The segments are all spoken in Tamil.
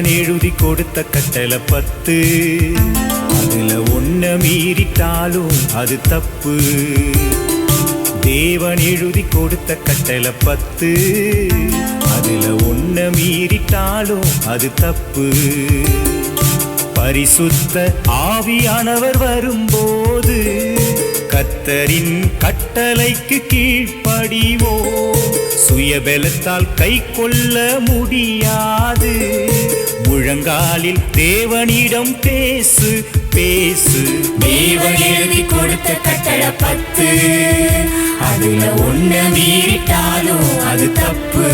நான் எழுதி கொடுத்த கட்டளை பத்து. அதுல ஒன்ன மீறிட்டாலும் அது தப்பு. தேவன் எழுதி கொடுத்த கட்டளை பத்து. அதுல ஒன்ன மீறிட்டாலும் அது தப்பு. பரிசுத்த ஆவியானவர் வரும்போது கத்தரின் கட்டளைக்கு கீழ்ப்படிவோ சுயபலத்தால் கை கொள்ள முடியாது. முழங்காலில் தேவனிடம் பேசு பேசு. தேவன் எழுதி கொடுத்த கட்டளை பத்து. அதுல ஒண்ணு மீறிட்டாலும் அது தப்பு.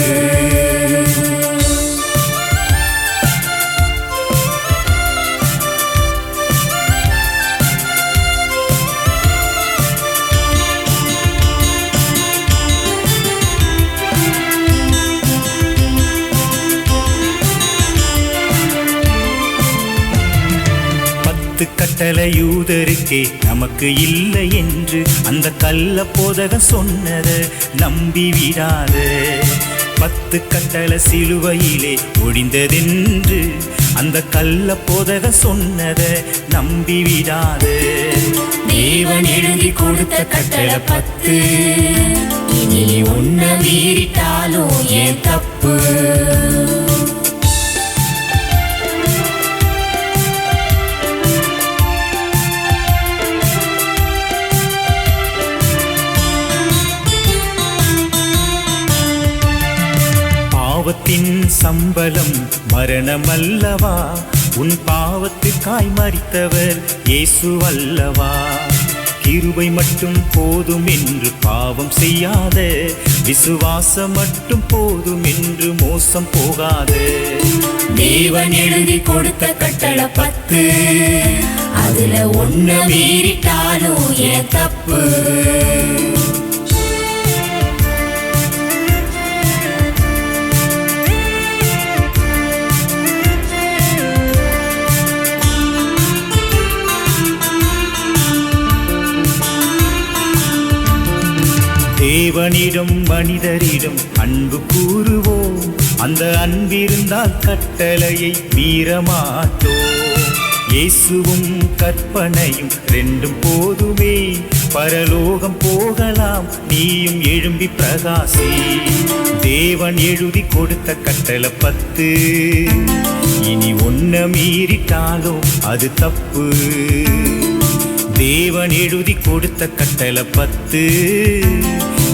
கட்டளை யூதருக்கே நமக்கு இல்லை என்று அந்த கள்ள போதக சொன்னத நம்பி விடாத. பத்து கட்டளை சிலுவையிலே ஒழிந்ததென்று அந்த கள்ள போதக சொன்னத நம்பி விடாத. தேவன் எழுதி கொடுத்த கட்டளை பத்து. இனி ஒன்ன மீறிட்டாலும் ஏன் தப்பு? பாவத்தின் சம்பளம் மரணமல்லவா? உன் பாவத்துக்காய் மறித்தவர் இயேசு அல்லவா? கிருபை மட்டும் போதும் என்று பாவம் செய்யாத விசுவாசம் மட்டும் போதும் என்று மோசம் போகாத. தேவன் எழுதி கொடுத்த கட்டளை பத்து. அதுல ஒன்ன மீறிட்டாலும் ஏன் தப்பு? தேவனிடம் மனிதரிடம் அன்பு கூறுவோம். அந்த அன்பிருந்தால் கட்டளையை மீறமாட்டோம். இயேசுவும் கற்பனையும் ரெண்டும் போதுமே. பரலோகம் போகலாம் நீயும் எழும்பி பிரகாசி. தேவன் எழுதி கொடுத்த கட்டளை பத்து. இனி ஒன்ன மீறிட்டாலும் அது தப்பு. தேவன் எழுதி கொடுத்த கட்டளை பத்து.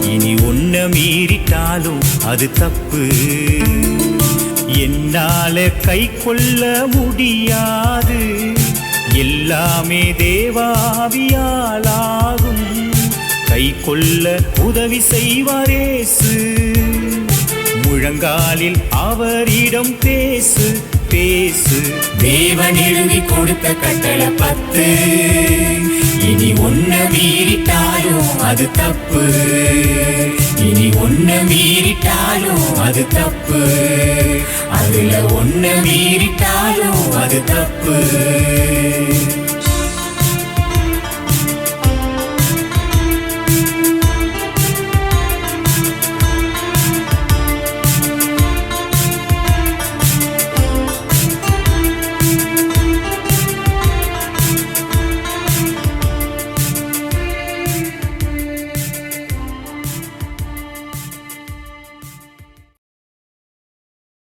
இனி ஒன்ன மீறிட்டாலும் அது தப்பு. என்னால கை கொள்ள முடியாது. எல்லாமே தேவாவியாலாகும். கை கொள்ள உதவி செய்வாரேசு முழங்காலில் அவரிடம் பேசு பேசு. தேவன் எழுதி கொடுத்த கட்டளை பத்து. இனி ஒன்ன மீறிட்டாலும் அது தப்பு. இனி ஒன்ன மீறிட்டாலும் அது தப்பு. அதுல ஒன்ன மீறிட்டாலும் அது தப்பு.